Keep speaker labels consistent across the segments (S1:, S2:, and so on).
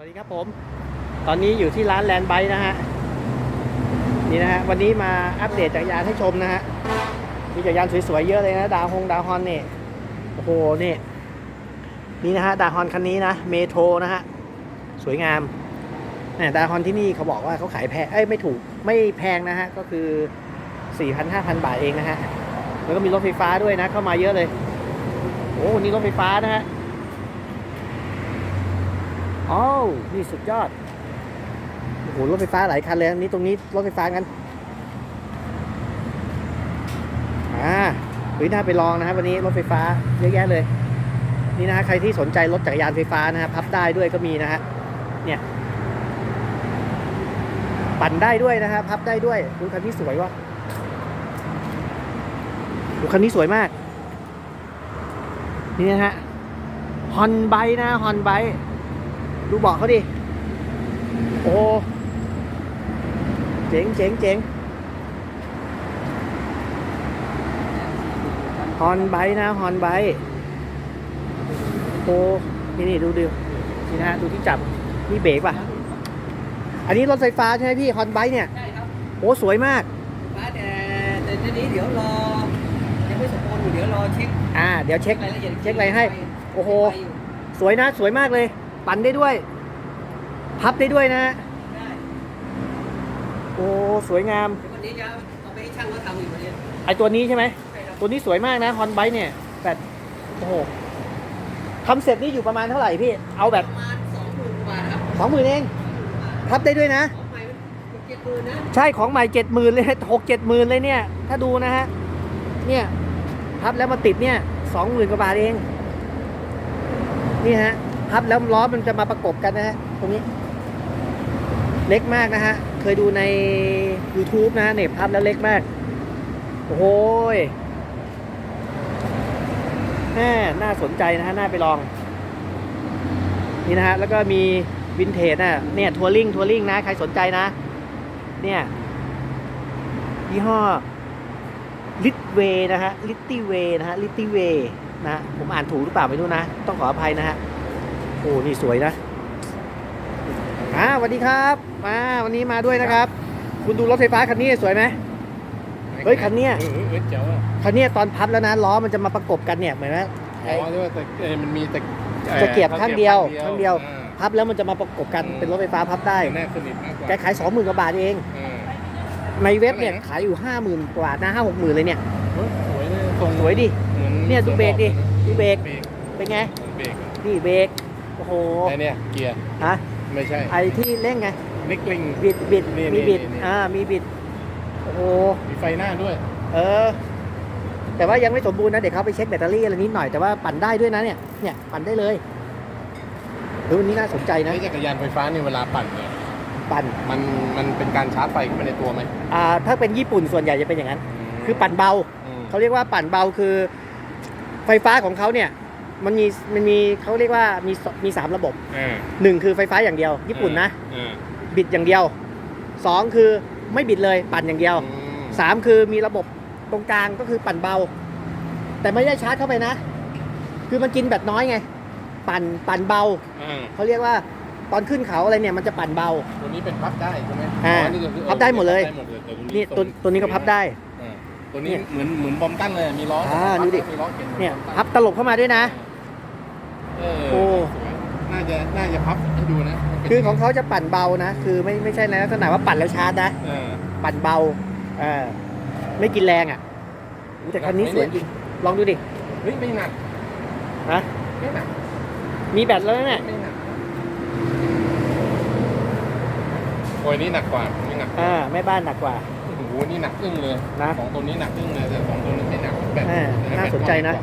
S1: วัสดีครับผม ตอนนี้อยู่ที่ร้านแลนด์ไบนะฮะ นี่นะฮะ วันนี้มาอัปเดตจักรยานให้ชมนะฮะ มีจักรยานสวยๆเยอะเลยนะ ดาวฮงดาวฮอนเนี่ยโอ้โหนี่นี่นะฮะ ดาวฮอนคันนี้นะ เมโทรนะฮะ สวยงามเนี่ยดาวฮอนที่นี่เขาบอกว่าเขาขายแพง เอ้ยไม่ถูก ไม่แพงนะฮะ ก็คือ4,000-5,000บาทเองนะฮะ แล้วก็มีรถไฟฟ้าด้วยนะ เข้ามาเยอะเลย โอ้นี่รถไฟฟ้านะฮะ อ้าวนี่สุดยอด โอ้โห รถไฟฟ้าหลายคันเลยนี้ตรงนี้รถไฟฟ้ากันอ่าเฮ้ยน่าไปลองนะครับวันนี้รถไฟฟ้าเยอะแยะเลย นี่นะใครที่สนใจรถจักรยานไฟฟ้านะฮะพับได้ด้วยก็มีนะฮะ เนี่ย ปั่นได้ด้วยนะฮะพับได้ด้วยดูคันนี้สวยวะดูคันนี้สวยมาก นี่นะฮะฮอนไบนะฮอนไบ ดูเบาะเขาดิ โอ้ เจ๋งเจ๋งเจ๋งฮอนไบนะฮอนไบโอ้ นี่นี่ดูดินี่นะฮะดูที่จับ นี่เบรกป่ะ อันนี้รถไฟฟ้าใช่ไหมพี่ฮอนไบเนี่ย
S2: ใช่ครับ
S1: โอ้ สวยมาก
S2: ฟ้าแต่แต่ทีนี้เดี๋ยวรอ ยังไม่สมบูรณ์อยู่เดี๋ยวรอเช็ค
S1: อ่า เดี๋ยวเช็ค
S2: รายละเอียด
S1: เช็คอะไรให้ โอ้โห
S2: เช็คไปอยู่
S1: สวยนะ สวยมากเลย ปั่นได้ด้วย พับได้ด้วยนะ
S2: ได้
S1: โอ้สวยงาม
S2: เดี๋ยววันนี้จะเอาไปให้ช่างเขาทำอยู่วันนี้
S1: ไอตัวนี้ใช่ไหม
S2: ใช่ครับ
S1: ตัวนี้สวยมากนะฮอนไบเนี่ยแบบโอ้โหทำเสร็จนี่อยู่ประมาณเท่าไหร่พี่ เอาแบบ
S2: ประมาณสองหมื่นกว่าบาทครับ
S1: สองหมื่นเอง พับได้ด้วยนะ
S2: ของใหม่มันเจ็ดหมื่นนะ
S1: ใช่ของใหม่เจ็ดหมื่นเลย หกเจ็ดหมื่นเลยเนี่ย ถ้าดูนะฮะ เนี่ยพับแล้วมาติดเนี่ยสองหมื่นกว่าบาทเอง นี่ฮะ พับแล้วล้อมันจะมาประกบกันนะฮะตรงนี้ เล็กมากนะฮะ เคยดูใน YouTube นะฮะเนี่ยพับแล้วเล็กมาก โอ้โหยแม่น่าสนใจนะฮะ น่าไปลอง นี่นะฮะ แล้วก็มีวินเทจน่ะเนี่ยทัวริงทัวริงนะ ใครสนใจนะ เนี่ยยี่ห้อลิตเวนะฮะลิตตี้เวนะฮะลิตตี้เวนะฮะผมอ่านถูกหรือเปล่าไม่รู้นะ ต้องขออภัยนะฮะ โอ้นี่สวยนะอ่าสวัสดีครับมาวันนี้มาด้วยนะครับ คุณดูรถไฟฟ้าคันนี้สวยไหมเฮ้ยคันเนี้ย
S3: เออเออเออเจ๋วอะ
S1: คันนี้ตอนพับแล้วนะล้อมันจะมาประกบกันเนี่ยเหมือนไหม
S3: อ๋อที่ว่าแต่เออมันมีแต่
S1: ตะเกียบข้างเดียวข้างเดียว
S3: อ่า
S1: พับแล้วมันจะมาประกบกันเป็นรถไฟฟ้าพับได้
S3: แน่สนิทมากกว่า
S1: แกขายสองหมื่นกว่าบาทเอง
S3: เออ
S1: ในเว็บเนี่ย
S3: เท่าไหร่นะ
S1: ขายอยู่ห้าหมื่นกว่านะห้าหกหมื่นเลยเนี่ย
S3: เฮ้ยสวยเลยทรง
S1: สวยดิ
S3: หมือ
S1: เนี่ยดูเบรกดิดูเบรก
S3: เบรก
S1: เป็นไง
S3: เหมือนเบรกอะ
S1: นี่เบรก โอ้โห
S3: แต่เนี่ยเกียร์
S1: ฮะ
S3: ไม่ใช่
S1: ไอที่เร่งไง
S3: นิกลิง
S1: บิดบิด
S3: นี่
S1: มี
S3: นี่
S1: บิด
S3: นี่
S1: อ่ามีบิดโอ้โห
S3: มีไฟหน้าด้วย
S1: เออ แต่ว่ายังไม่สมบูรณ์นะเดี๋ยวเขาไปเช็คแบตเตอรี่อะไรนิดหน่อยแต่ว่าปั่นได้ด้วยนะเนี่ยเนี่ยปั่นได้เลยเฮ้ยวันนี้น่าสนใจนะ
S3: ไอ้จักรยานไฟฟ้านี่เวลาปั่นเนี่ย
S1: ปั่น
S3: มันมันเป็นการชาร์จไฟเข้าไปในตัวไหม
S1: อ่าถ้าเป็นญี่ปุ่นส่วนใหญ่จะเป็นอย่างนั้น คือปั่นเบา
S3: ม
S1: เขาเรียกว่าปั่นเบาคือไฟฟ้าของเขาเนี่ย มันมีมันมีเขาเรียกว่ามีสมีสามระบบ
S3: เออ
S1: หนึ่งคือไฟฟ้าอย่างเดียว ญี่ปุ่นนะ
S3: เออ
S1: บิดอย่างเดียวสองคือไม่บิดเลยปั่นอย่างเดียว
S3: อืม
S1: สามคือมีระบบตรงกลางก็คือปั่นเบา แต่ไม่ได้ชาร์จเข้าไปนะ คือมันกินแบตน้อยไง ปั่นปั่นเบา
S3: อ่า
S1: เขาเรียกว่าตอนขึ้นเขาอะไรเนี่ยมันจะปั่นเบา
S3: ตัวนี้เป็นพับได้ใช่ไหม
S1: อ่า
S3: นี่ก็คือ
S1: พับได้หมดเลย
S3: พับได้หมดเลยแต่
S1: นี่ตัวตัวนี้ก็พับได้
S3: อ่าตัวนี้เหมือนเหมือนบอมตันเลยมีล้อ
S1: อ่าดูดิ
S3: มีล้อเข็น
S1: เนี่ย
S3: บอมตั
S1: พับตลบเข้ามาด้วยนะ
S3: เออ
S1: โอ้
S3: สวยน่าจะน่าจะพับให้ดูนะมันเป็น
S1: คือของเขาจะปั่นเบานะ คือไม่ไม่ใช่ในลักษณะว่าปั่นแล้วชาร์จนะ
S3: เออ
S1: ปั่นเบาเออไม่กินแรงอะอุ๊ยแต่คันนี้สวยจริง ลองดูดิ
S3: เฮ้ยไม่หนัก
S1: ฮะ
S3: ไม่หนัก
S1: มีแบตแล้วนะเนี่ย
S3: ไม่หนักโอ้ยนี่หนักกว่านี่หนัก
S1: อ่าแม่บ้านหนักกว่า
S3: โอ้โหนี่หนักอึ้งเลย
S1: นะ
S3: ของตัวนี้หนักอึ้งเลยแต่ของตัวนี้ไม่หนักแบต
S1: อ่าน่าสนใจนะ
S3: แบ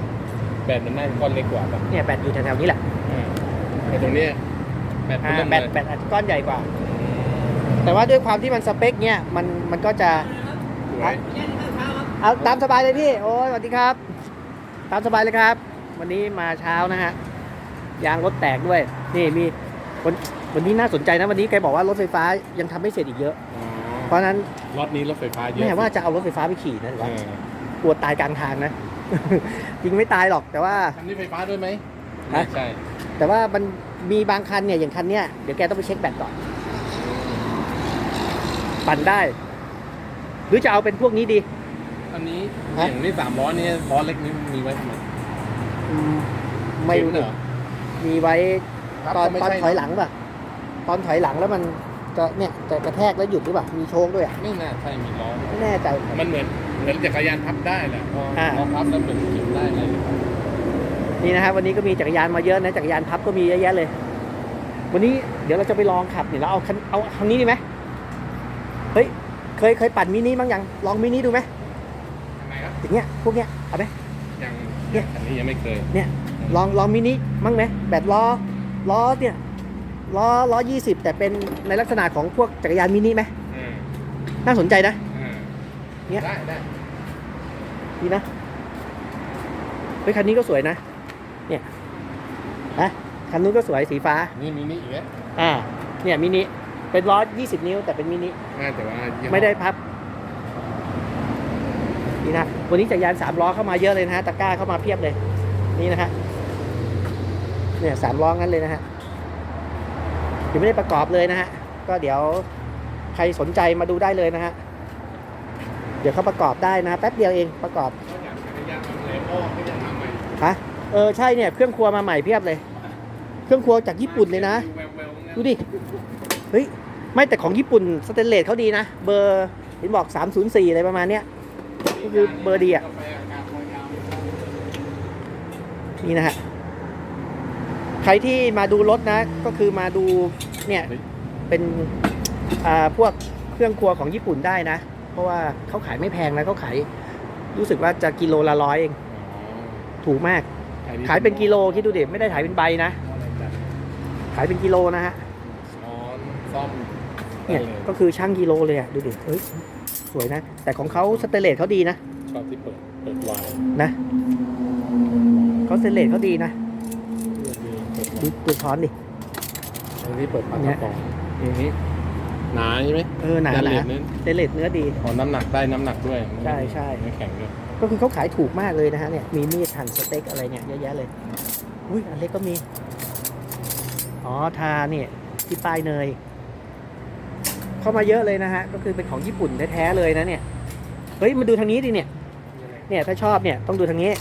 S3: ตมันน่าจะก้อนเล็กกว่าป่ะ
S1: เนี่ยแบตอยู่แถวๆนี้แหละ
S3: อ่าแต่ตัวเนี้ยแบต
S1: อ่า
S3: เริ่ม
S1: แบตแบตอาจจะก้อนใหญ่กว่า แต่ว่าด้วยความที่มันสเปคเนี่ยมันมันก็จะ
S3: สวย
S2: เนี่ยข้าวเช้าครับ
S1: เอาตามสบายเลยพี่โอ้ยสวัสดีครับ ตามสบายเลยครับ วันนี้มาเช้านะฮะยางรถแตกด้วยนี่มีวันวันนี้น่าสนใจนะวันนี้แกบอกว่ารถไฟฟ้ายังทำไม่เสร็จอีกเยอะ
S3: อ๋อ
S1: เพราะฉะนั้น
S3: รถนี้รถไฟฟ้าเยอะ
S1: แม่ว่าจะเอารถไฟฟ้าไปขี่นะหรือ
S3: เอ
S1: ว่า
S3: อก
S1: ลัวตายกลางทางนะ จริงไม่ตายหรอกแต่ว่า
S3: ทำนี่ไฟฟ้าด้วยไหม
S1: ฮะ
S3: ไม่ใช่
S1: แต่ว่ามันมีบางคันเนี่ยอย่างคันเนี้ยเดี๋ยวแกต้องไปเช็คแบตก่อน ปั่นได้ หรือจะเอาเป็นพวกนี้ดี
S3: อันนี้
S1: ฮะ
S3: อย่างนี้สามล้อนี่ล้อเล็กนี่มีไว้ทำไม
S1: อืมไม่รู้
S3: เหร
S1: นี่
S3: อ
S1: มีไว้
S3: ครับ
S1: ตอน
S3: ก็ไม่
S1: ตอน
S3: ใช่
S1: ถอยหลังป่ะ ตอนถอยหลังแล้วมันจะเนี่ยจะกระแทกแล้วหยุดหรือเปล่า มีโชคด้วยอะ
S3: ไม่น่าใช่มีล้อ
S1: ไม่แน่ใจ
S3: มันเหมือน เหมือนจักรยานพับได้แหละพอ
S1: อ่า
S3: พอพับแล้วเหมือนเข็นได้อะไรอย่างเงี้ย
S1: นี่นะครับวันนี้ก็มีจักรยานมาเยอะนะจักรยานพับก็มีเยอะแยะเลย วันนี้เดี๋ยวเราจะไปลองขับเนี่ยเราเอาคันเอาคันนี้ดีไหมเฮ้ยเคยเคยปั่นมินิมั้งยังลองมินิดูไหม
S3: ทำไมครับ
S1: อย่างเงี้ยพวกเนี้ยเอาไหม
S3: ยัง
S1: เนี่ย
S3: อันนี้ยังไม่เคย
S1: เนี่ยลองลองมินิมั้งไหมแบบล้อล้อเนี่ยล้อล้อยี่สิบแต่เป็นในลักษณะของพวกจักรยานมินิไหม
S3: อ่า
S1: น่าสนใจนะ
S3: อ่า
S1: เนี่ย
S3: ได้ได้
S1: ดีนะเฮ้ยคันนี้ก็สวยนะ เนี่ยนะคันนู้นก็สวยสีฟ้า
S3: นี่มีนี่อีกแล้ว
S1: อ่า เนี่ยมินิ เป็นล้อ20นิ้วแต่เป็นมินิ
S3: น่าแต่ว่ายี่ห้อ
S1: ไม่ได้พับ นี่นะ วันนี้จักรยานสามล้อเข้ามาเยอะเลยนะฮะ ตะกร้าเข้ามาเพียบเลย นี่นะฮะ เนี่ยสามล้องั้นเลยนะฮะยังไม่ได้ประกอบเลยนะฮะ ก็เดี๋ยวใครสนใจมาดูได้เลยนะฮะเดี๋ยวเขาประกอบได้นะแป๊บเดียวเองประกอบฮะเออใช่เนี่ยเครื่องครัวมาใหม่เพียบเลย เครื่องครัวจากญี่ปุ่นเลยนะดูดิเฮ้ยไม่แต่ของญี่ปุ่นสเตนเลสเขาดีนะ เบอร์เห็นบอก 304 อะไรประมาณเนี้ยก็คือเบอร์ดีอะ
S3: กาแฟอากาศพอยาว
S1: นี่นะฮะใครที่มาดูรถนะ ก็คือมาดูเนี่ยเป็นอ่าพวกเครื่องครัวของญี่ปุ่นได้นะ เพราะว่าเขาขายไม่แพงนะเขาขายรู้สึกว่าจะกิโลละร้อยเอง ถูกมาก
S3: อ๋อ
S1: ขายเป็นกิโลคิดดูดิไม่ได้ขายเป็นใบนะ
S3: อะไรจัด
S1: ขายเป็นกิโลนะฮะ
S3: ช้อนซ่อม
S1: เนี่ย
S3: ได้ล
S1: ก็คือช่างกิโลเลยอะดูดิเฮ้ยสวยนะ แต่ของเขาสเตนเลสเขาดีนะ
S3: ชอบที่เปิดเปิดวาย
S1: นะเขาสเตนเลสเขาดีนะ
S3: เปิด
S1: ดูดูช้อนดิ
S3: อันนี้เปิดฝา
S1: เนี่
S3: กระ
S1: ย
S3: ป๋องอย่างนี้ หนาใช่ไหม
S1: เออหนาห
S3: เล
S1: นา
S3: สเน้น
S1: สเตนเลสเนื้อดี
S3: อ๋อ น้ำหนักได้น้ำหนักด้วย
S1: ใช่ใช่
S3: ไม่แข็งด้วย
S1: ก็คือเขาขายถูกมากเลยนะฮะเนี่ย มีมีดหั่นสเต็กอะไรเนี่ยเยอะแยะเลย อุ้ยอันเล็กก็มี อ๋อ ทาเนี่ยที่ป้ายเนย เข้ามาเยอะเลยนะฮะ ก็คือเป็นของญี่ปุ่นแท้ๆเลยนะเนี่ย เฮ้ย มาดูทางนี้ดิเนี่ย เนี่ยถ้าชอบเนี่ยต้องดูทางนี้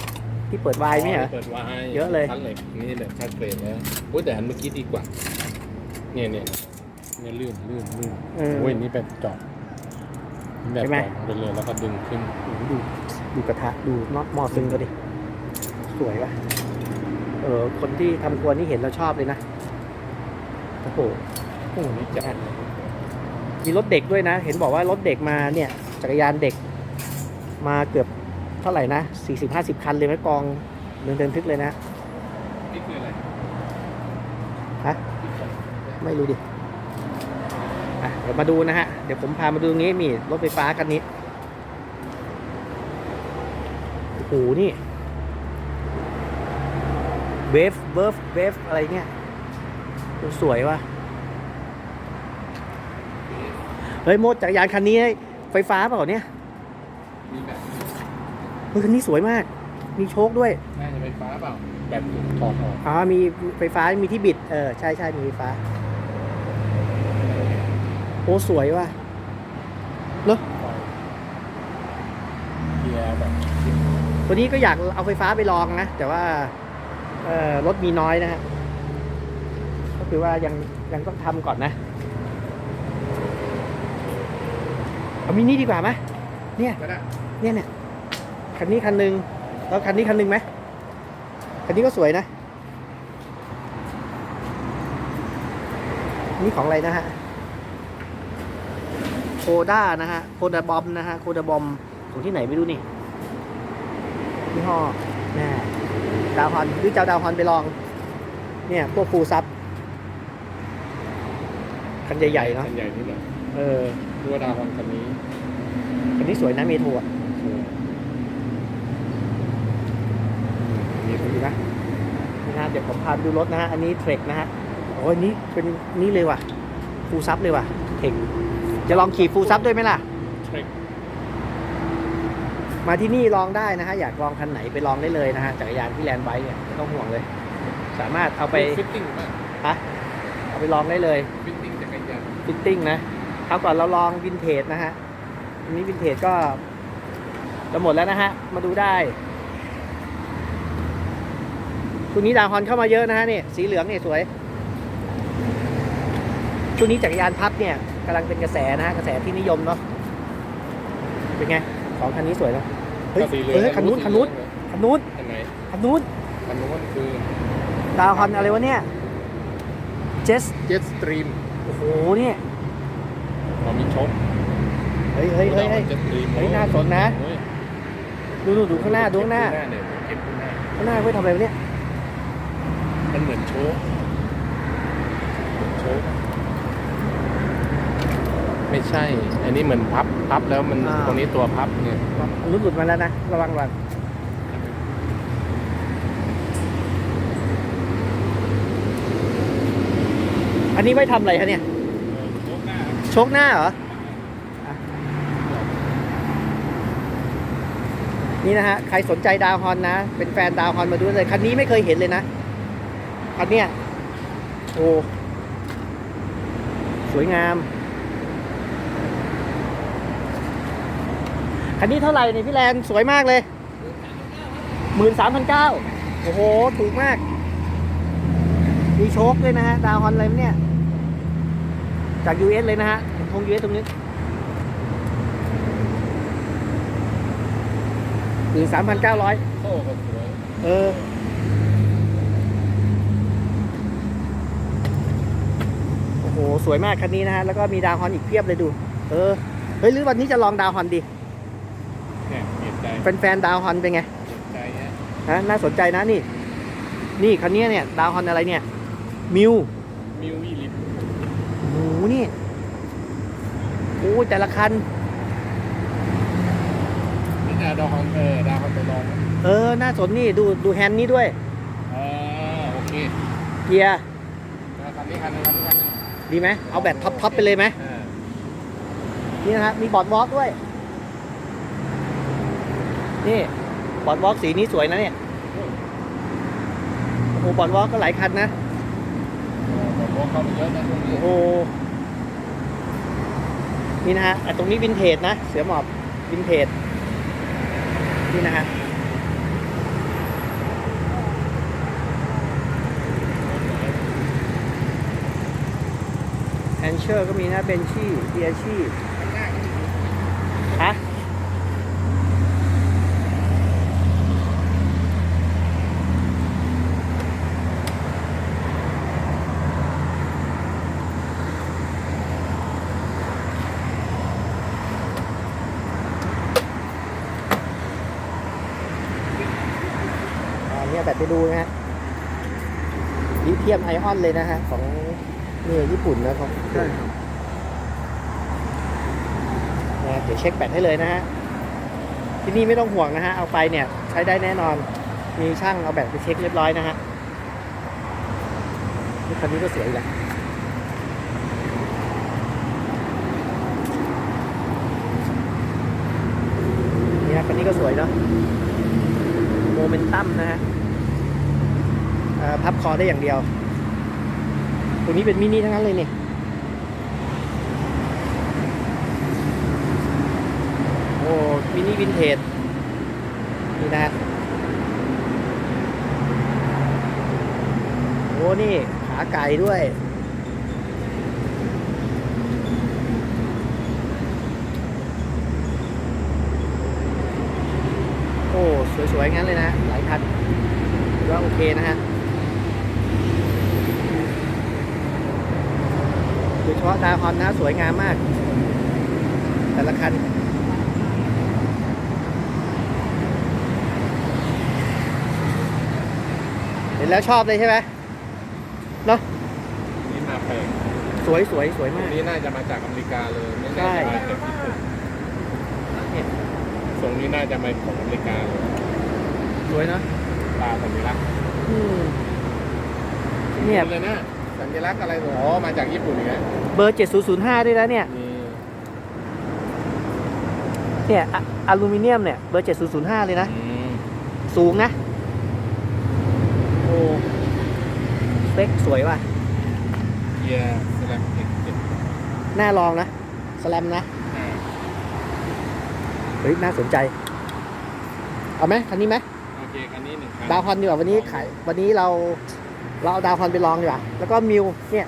S1: ที่เปิดวายไหมเหรอ
S3: เปิดวาย
S1: เยอะเลย
S3: ชั้นเหล็กนี่แบบชัดเจนแล้วโอ้ยแต่อันเมื่อกี้ดีกว่า เนี่ยเนี่ย เนี่ยลื่นลื่นลื่น
S1: เออ
S3: โอ้ยนี่แบบเจาะนี่แบบ
S1: ใช่ไหม
S3: เจาะไปเลยแล้วก็ดึงขึ้น
S1: โอ้โหดูดูกระทะดูน็อตหมอซึงก็ดิ สวยว่ะ เออ คนที่ทำครัวนี่เห็นแล้วชอบเลยนะโอ้โห
S3: โอ้โหนี่จัด
S1: มีรถเด็กด้วยนะ เห็นบอกว่ารถเด็กมาเนี่ย จักรยานเด็ก มาเกือบเท่าไหร่นะสี่สิบห้าสิบคันเลยไหมกองเดินเดินทึกเลยนะ
S3: นี่คืออะไร
S1: ฮะ ไม่รู้ดิอะ เดี๋ยวมาดูนะฮะ เดี๋ยวผมพามาดูตรงนี้มีรถไฟฟ้าคันนี้ โอ้โห นี่ เวฟเวิร์ฟเวฟอะไรเนี่ยสวยว่ะ เฮ้ย โมดจักรยานคันนี้ ไฟฟ้าเปล่าเนี่ย
S3: มีแบบ
S1: เฮ้ยคันนี้สวยมาก มีโชคด้วย
S3: น่าจะไฟฟ้าเปล่า แบบถอดออก
S1: อ๋อมีไฟฟ้า มีที่บิด เออ ใช่ใช่มีไฟฟ้า โอ้สวยว่ะเนอะ
S3: เกียร์แบบ
S1: ตัวนี้ก็อยากเอาไฟฟ้าไปลองนะ แต่ว่า เอ่อรถมีน้อยนะฮะก็คือว่ายังยังต้องทำก่อนนะ เอามินิดีกว่าไหมเนี่ย
S3: ก็ได้
S1: เนี่ยเนี่ยคันนี้คันหนึ่งแล้วคันนี้คันหนึ่งไหมคันนี้ก็สวยนะ นี่ของอะไรนะฮะ โคด้านะฮะโคดาบอมนะฮะโคดาบอมของที่ไหนไม่รู้นี่ยี่ห้อแน่ดาวฮอนหรือเจ้าดาวฮอนไปลอง เนี่ยพวกฟูลซับคันใหญ่ๆเนาะ
S3: คันใหญ่นี่แหละ
S1: เออ
S3: ดูว่าดาวคอนคันนี้
S1: คันนี้สวยนะเมโทรอะ
S3: มี
S1: ดูนะนี่นะเดี๋ยวผมพาไปดูรถนะฮะอันนี้เทรคนะฮะโอ้ยนี่เป็นนี่เลยว่ะฟูลซับเลยว่ะเทค จะลองขี่ฟูลซับด้วยไหมล่ะ
S3: เทรค
S1: มาที่นี่ลองได้นะฮะ อยากลองคันไหนไปลองได้เลยนะฮะ จักรยานที่แลนด์ไบค์เนี่ยไม่ต้องห่วงเลย สามารถเอาไป
S3: ฟิตติ้งป่ะ
S1: ฮะเอาไปลองได้เลย
S3: ฟิตติ้งจักรยาน
S1: ฟิตติ้งนะคราวก่อนเราลองวินเทจนะฮะอันนี้วินเทจก็จะหมดแล้วนะฮะ มาดูได้ช่วงนี้ดาวฮอนเข้ามาเยอะนะฮะนี่สีเหลืองเนี่ยสวยช่วงนี้จักรยานพับเนี่ย กำลังเป็นกระแสนะฮะกระแสที่นิยมเนาะเป็นไงสองคันนี้สวยเนาะเฮ้ย
S3: ก็สีเหลือง
S1: เฮ้ยคันนู้นคันนู้นคันนู้น
S3: อันไหน
S1: คันนู้น
S3: คันนู้นคือ
S1: ดาวฮอนอะไรวะเนี่ยเจส
S3: เจ็ตสตรีม
S1: โอ้โหเนี่ย
S3: อ๋อมีชก
S1: เฮ้ยเฮ้ยเฮ้ยเฮ้ย
S3: เจ็ตสตรีม
S1: เฮ้ยน่าสนนะ
S3: เฮ้ย
S1: ดูดูดูข้างหน้าดูข้างหน้า
S3: เนี่ยเก็บข้างหน้า
S1: ข้างหน้าไว้ทำอะไรวะเนี่ย
S3: มันเหมือนโชกเหมือนโชก ไม่ใช่ อันนี้เหมือนพับพับแล้วมัน
S1: อ่า
S3: ตรงนี้ตัวพับเนี่ย
S1: อันนู้นหลุดมาแล้วนะ ระวังระวังอันนี้ไว้ทำอะไรคะเนี่ย
S3: โชกหน้า
S1: โชกหน้าเหรออะนี่นะฮะ ใครสนใจดาวฮอนนะ เป็นแฟนดาวฮอนมาดูเลย คันนี้ไม่เคยเห็นเลยนะ คันเนี้ย โอ้ สวยงาม คันนี้เท่าไหร่เนี่ยพี่แลนสวยมากเลยหมื่นสามพันเก้าโอ้โห ถูกมาก มีโชคด้วยนะฮะ ดาวฮอนอะไรเนี่ย จาก US เลยนะฮะทง US ตรงนี้หมื่นสามพันเก้าร้อย
S3: โซ่ก็สวย
S1: เออโอ้โห สวยมากคันนี้นะฮะ แล้วก็มีดาวฮอนอีกเพียบเลยดู เออ เฮ้ย หรือวันนี้จะลองดาวฮอนดี
S3: เนี่ยเปลี่ยนใจ
S1: เป็น แฟนดาวฮอนเป็นไง
S3: เปลี่ยนใจฮะ
S1: ฮะน่าสนใจนะนี่ นี่คันนี้เนี่ยดาวฮอนอะไรเนี่ย มิว
S3: มิววี่ลิฟ
S1: โอ้โหนี่โอ้ยแต่ละคัน
S3: นี่ดาวฮอนเออดาวฮอนไปลองนะ
S1: เออ น่าสนนี่ดูดูแฮนด์นี้ด้วย
S3: เออโอเค
S1: เกียร์
S3: แล้วคันนี้คันนึงคันนี้คันนึง
S1: ดีไหมเอาแบบท็อปท็อปไปเลยไหม
S3: อ่า
S1: นี่นะครับมีบอร์ดวอล์กด้วย นี่บอร์ดวอล์กสีนี้สวยนะเนี่ยโอ้โหบอร์ดวอล์กก็หลายคันนะ
S3: ผมว่าเข้าไปเยอะนะตรงนี้
S1: โอ้โหนี่นะฮะอะตรงนี้วินเทจนะ เสือหมอบวินเทจนี่นะฮะแอนเชอร์ก็มีนะเบนชี่เบียชี่ฮะ อันนี้แบบไปดูนะฮะลิ เทียมไอออนเลยนะฮะ ของนี่ญี่ปุ่นนะของนะเดี๋ยวเช็คแบตให้เลยนะฮะ ที่นี่ไม่ต้องห่วงนะฮะ เอาไปเนี่ย ใช้ได้แน่นอน มีช่างเอาแบตไปเช็คเรียบร้อยนะฮะนี่คันนี้ก็สวยอีกแหละนี่นะคันนี้ก็สวยเนาะโมเมนตัมนะฮะเอ่อ พับคอได้อย่างเดียว ตัวนี้เป็นมินิทั้งนั้นเลยนี่โอ้มินิวินเทจนี่นะโอ้นี่ขาไก่ด้วยโอ้ สวยๆงั้นเลยนะ หลายคันว่าโอเคนะฮะ โดย เฉพาะดาวฮอนนะสวยงามมาก แต่ละคันเห็นแล้วชอบเลยใช่ไหมเนาะ
S3: นี่มาแพง
S1: สวยสวยสวย
S3: อั
S1: มานก
S3: นี้น่าจะมาจากอเมริกาเลยไม่
S1: ใช่
S3: น่าจะมาจากญี่ปุ่น
S1: เนี่ย
S3: ทรงนี้น่าจะมาของอเมริกาเลย
S1: สวยเนาะ
S3: ตาสัญลักษณ์
S1: อืมเนี่ย
S3: เลยนะ สัญลักษณ์อะไรอ๋อมาจากญี่ปุ่นอย่างเงี้ย
S1: เบอร์ 7005 ด้วยนะเนี่ย
S3: นี่
S1: เนี่ยอะอลูมิเนียมเนี่ย เบอร์ 7005 เลยนะ
S3: อืม
S1: สูงนะ โอ้สเปคสวยว่ะ
S3: เกียร์สลับเอ็กเจ็ด
S1: หน้าลองนะ สแลมนะ เฮ้ย น่าสนใจ เอาไหมคันนี้ไหม
S3: โอเค คันนี้หนึ่งคัน
S1: ดาวฮอนดีกว่าวันนี้ขายวันนี้เรา เราเอาดาวฮอนไปลองดีกว่า แล้วก็มิวเนี่ย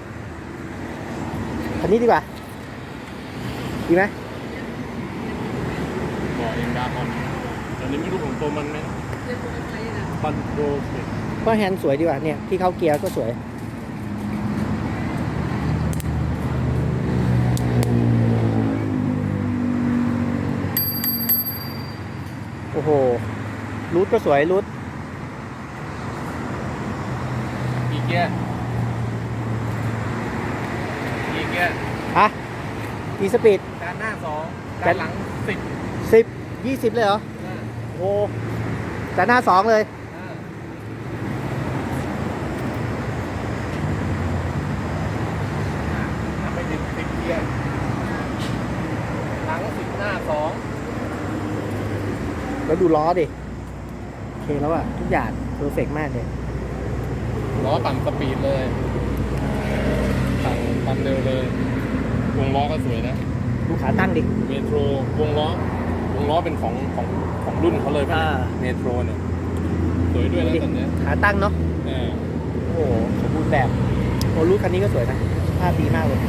S1: คันนี้ดีกว่า ดีไหม
S3: บอกเองดาวคอนตอนนี้ไม่รู้ของตัวมันไหมคอนโทรลเสร็จ
S1: ก็แฮนด์สวยดีกว่าเนี่ยที่เข้าเกียร์ก็สวยโอ้โหรูทก็สวยรูท
S3: กี่ เกียร์กี่เกียร์
S1: ฮะอีสปีด
S3: ด้านหน้าสอง
S1: ด้า
S3: ด้านนหลังสิบ
S1: สิบยี่สิบเลยเหรอโอ้โหแต่หน้าสองเลย
S3: ทำไปถึงสิบเกียร์หลังสิบหน้าสอง
S1: แล้วดูล้อดิ โอเคแล้วอะทุกอย่างเพอร์เฟกมากเลย
S3: ล้อปั่นสปีดเลยปั่นปั่นเร็วเลย วงล้อก็สวยนะ
S1: ดูขาตั้งดิ
S3: เมโทรวงล้อ วงล้อเป็นของของของรุ่นเขาเลยป่ะ
S1: อ่า
S3: เมโทรเนี่ย สวยด้วยนะตอนเนี้ย
S1: ขาตั้งเนาะ
S3: เออ
S1: โอ้โหสมบูรณ์แบบโอ้รูทคันนี้ก็สวยนะภาพดีมากเลย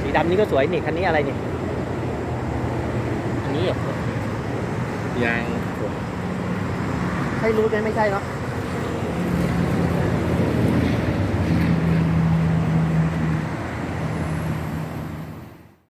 S1: สีดำนี่ก็สวยนี่คันนี้อะไรเนี่ย
S3: อันนี้แบบ ยัง
S1: ให้รู้ไหมไม่ใช่เนาะ